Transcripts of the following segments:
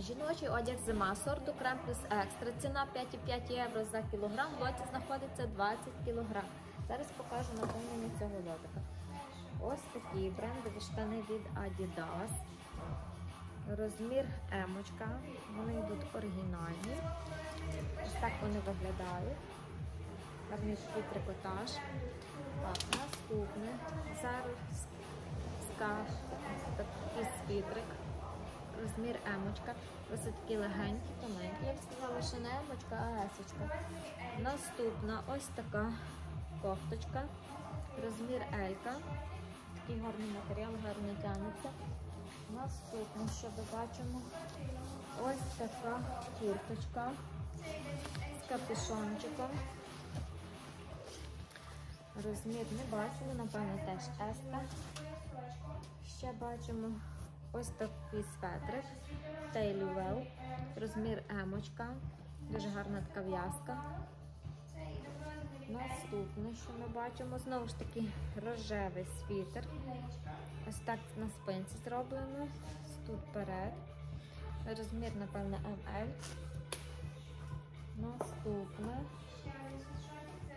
Жіночий одяг зима сорту крем плюс екстра. Ціна 5,5 євро за кілограм. В лоті знаходиться 20 кілограм. Зараз покажу наповнення цього лотика. Ось такі брендові штани від Adidas. Розмір емочка. Вони йдуть оригінальні. Ось так вони виглядають. Гарний такий трикотаж. Так, наступне. Зараз скаф, такий світрик. Розмір емочка. Ось такі легенькі, тоненькі. Я б сказала, що не емочка, а есочка. Наступна ось така кофточка. Розмір Елька. Такий гарний матеріал, гарно тягнеться. Наступне, що ми бачимо, ось така курточка з капюшончиком. Розмір не бачимо, напевно, теж еска. Ще бачимо ось такий светрик Тейлювел. Розмір емочка. Дуже гарна така в'язка. Наступне, що ми бачимо, знову ж таки рожевий світер. Ось так на спинці зроблено. Тут перед. Розмір, напевно, ML. Наступне.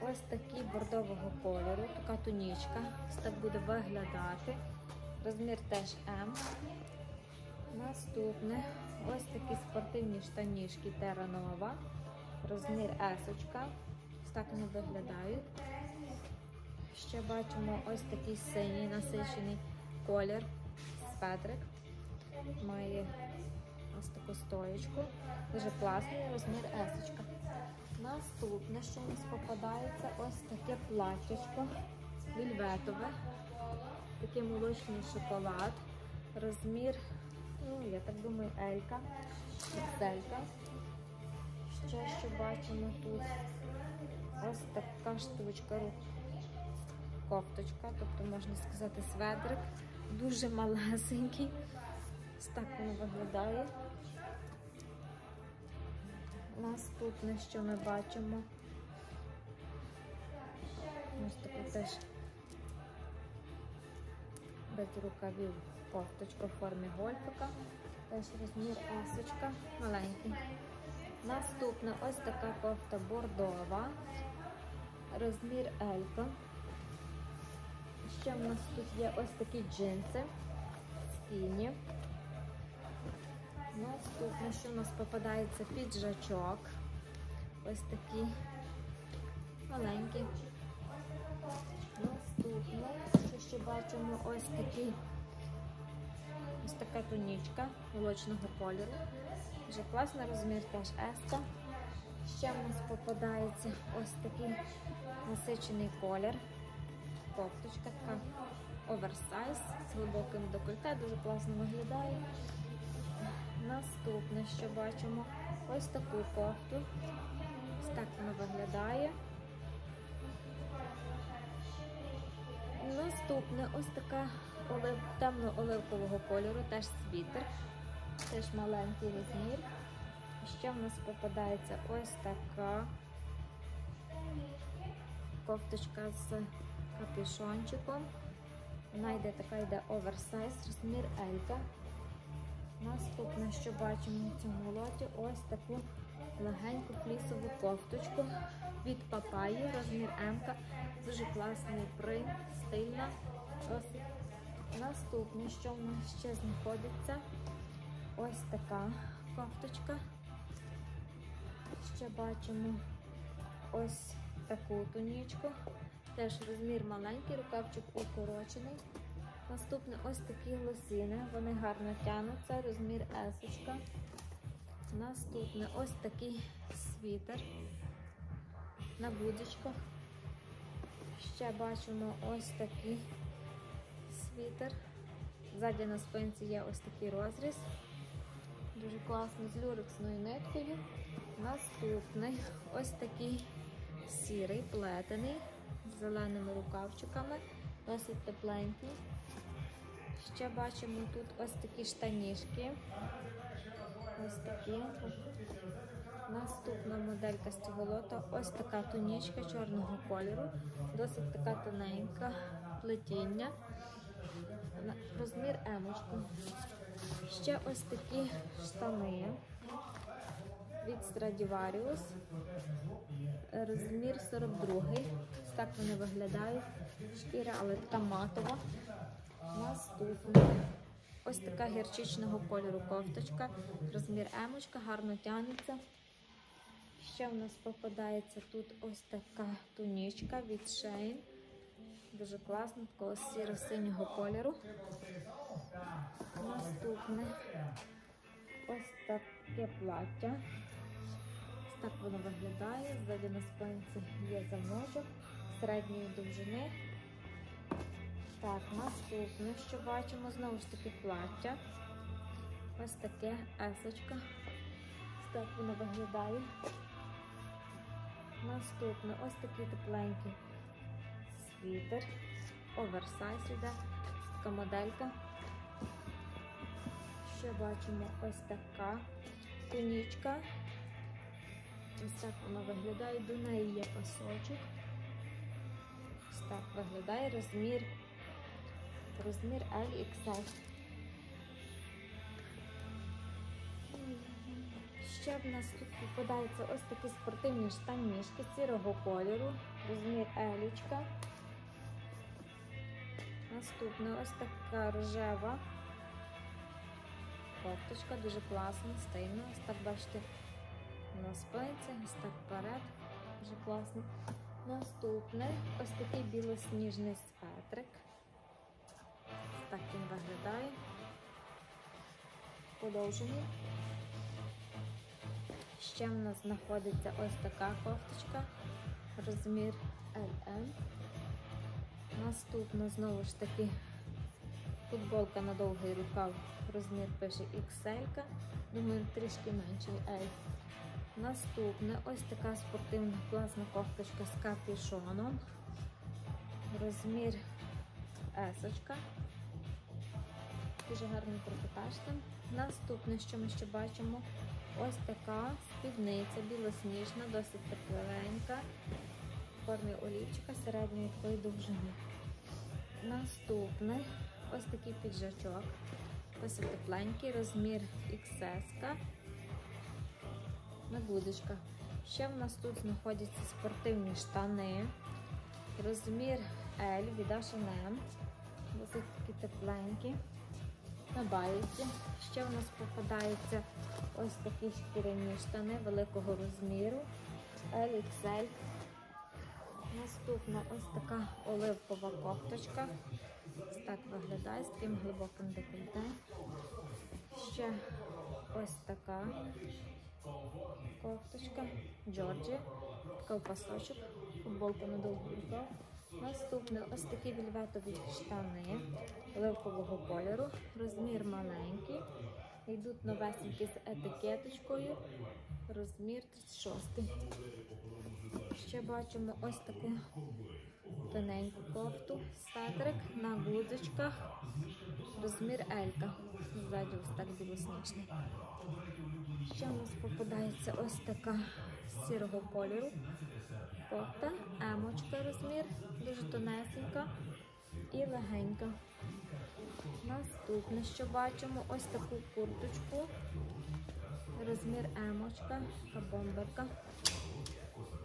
Ось такий бордового кольору, така тунічка. Ось так буде виглядати. Розмір теж М. Наступне ось такі спортивні штанішки Terra Nova. Розмір S. Ось так вони виглядають. Ще бачимо ось такий синій насичений колір. Светрик. Має ось таку стоєчку. Дуже класний розмір S. Наступне, що у нас попадається, ось таке платтячко вільветове, такий молочний шоколад, розмір, ну, я так думаю, Елька, Елька. Ще що бачимо тут ось така штучка, кофточка, тобто можна сказати сведрик, дуже малесенький. Ось так воно виглядає. Наступне, що ми бачимо, ось таку теж без рукавів кофточка в формі гольфика, теж розмір есочка, маленький. Наступна ось така кофта бордова, розмір Елька. Ще в нас тут є ось такі джинси, скіні. Наступне, що у нас попадається піджачок. Ось такий маленький. Наступне, що ще бачимо, ось такий, ось така тунічка молочного кольору. Дуже класний розмір, теж еска. Ще в нас попадається ось такий насичений колір. Кофточка така оверсайз з глибоким декольте, дуже класно виглядає. Наступне, що бачимо, ось таку кофту. Ось так вона виглядає. Наступне ось така олив... темно-оливкового кольору, теж світер, теж маленький розмір. Ще в нас попадається ось така кофточка з капюшончиком. Вона йде така йде оверсайз, розмір Елька. Наступне, що бачимо в цьому лоті, ось таку легеньку флісову кофточку від папаї, розмір М. Дуже класний принт, стильна. Ось. Наступне, що в нас ще знаходиться, ось така кофточка. Ще бачимо ось таку тунічку. Теж розмір маленький, рукавчик укорочений. Наступне ось такі лосини, вони гарно тянуться, розмір есочка. Наступне ось такий світер на будочках. Ще бачимо ось такий світер. Ззаді на спинці є ось такий розріз. Дуже класний з люрексною ниткою. Наступний ось такий сірий, плетений, з зеленими рукавчиками, досить тепленький. Ще бачимо тут ось такі штанішки. Ось такі. Наступна моделька з цього лота. Ось така тунічка чорного кольору. Досить така тоненька плетіння. Розмір емочку. Ще ось такі штани від Stradivarius. Розмір 42. Ось так вони виглядають. Шкіра, але така матова. Наступна. Ось така гірчичного кольору кофточка. Розмір емочка, гарно тягнеться. Ще в нас попадається тут ось така тунічка від Shein. Дуже класно, такого сіро-синього кольору. Наступне ось таке плаття. Ось так воно виглядає. Ззаді на спинці є замочок середньої довжини. Так, наступне, що бачимо, знову ж таки плаття. Ось таке есочка. Так воно виглядає. Наступне ось такий тепленький світер. Оверсайз іде. Така моделька. Ще бачимо ось така тунічка. Ось так вона виглядає. До неї є пасочок. Ось так виглядає розмір. Розмір LXL. Ще в нас тут попадаються ось такі спортивні штанішки сірого кольору, розмір елічка. Наступна ось така рожева кофточка, дуже класна, стильна. Ось так бачите на спинці, ось так вперед, дуже класно. Наступне ось такий білосніжний так він виглядає. Подовжений. Ще в нас знаходиться ось така кофточка, розмір LM. Наступна знову ж таки футболка на довгий рукав, розмір пише XL, думаю, трішки менший L. Наступне ось така спортивна класна кофточка з капюшоном, розмір S. Дуже гарний трикотаж там. Наступне, що ми ще бачимо, ось така спідниця білосніжна, досить тепленька, в формі олівчика середньої такої довжини. Наступне ось такий піджачок, досить тепленький, розмір XS на гудочках. Ще в нас тут знаходяться спортивні штани, розмір L від H&M, досить такі тепленькі на. Ще в нас попадаються ось такі шкіряні штани великого розміру LXL. Наступна ось така оливкова кофточка. Так виглядає з таким глибоким декольте. Ще ось така кофточка Джорджі, така пасочок, футболка на довгу рукав. Наступне ось такі вільветові штани оливкового кольору, розмір маленький. Йдуть новесенькі з етикеточкою, розмір 36. Ще бачимо ось таку тоненьку кофту, светрик на гудзичках, розмір Елька. Ззаді ось так білоснічний. Ще у нас попадається ось така сірого кольору. Кофта, емочка розмір, дуже тонесенька і легенька. Наступне, що бачимо, ось таку курточку. Розмір емочка, така бомберка.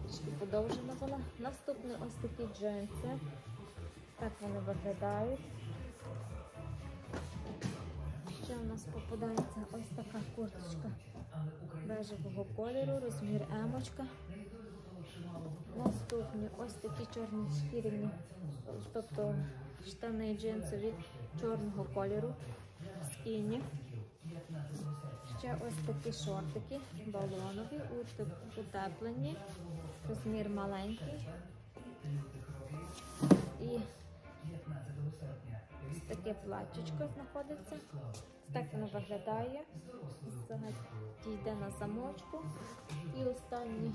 Трішки подовжена вона. Наступне ось такі джинси. Так вони виглядають. Ще у нас попадається ось така курточка бежевого кольору, розмір емочка. Наступні ось такі чорні шкіряні, тобто штани джинсові чорного кольору, скіні. Ще ось такі шортики балонові, утеплені, розмір маленький. І ось таке платічко знаходиться. Так воно виглядає. Йде на замочку. І останні,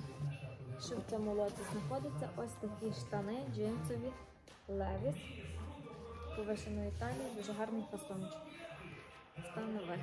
що в цьому лоті знаходиться, ось такі штани джинсові левіс повишеної талії, дуже гарний фасончик. Стан новий.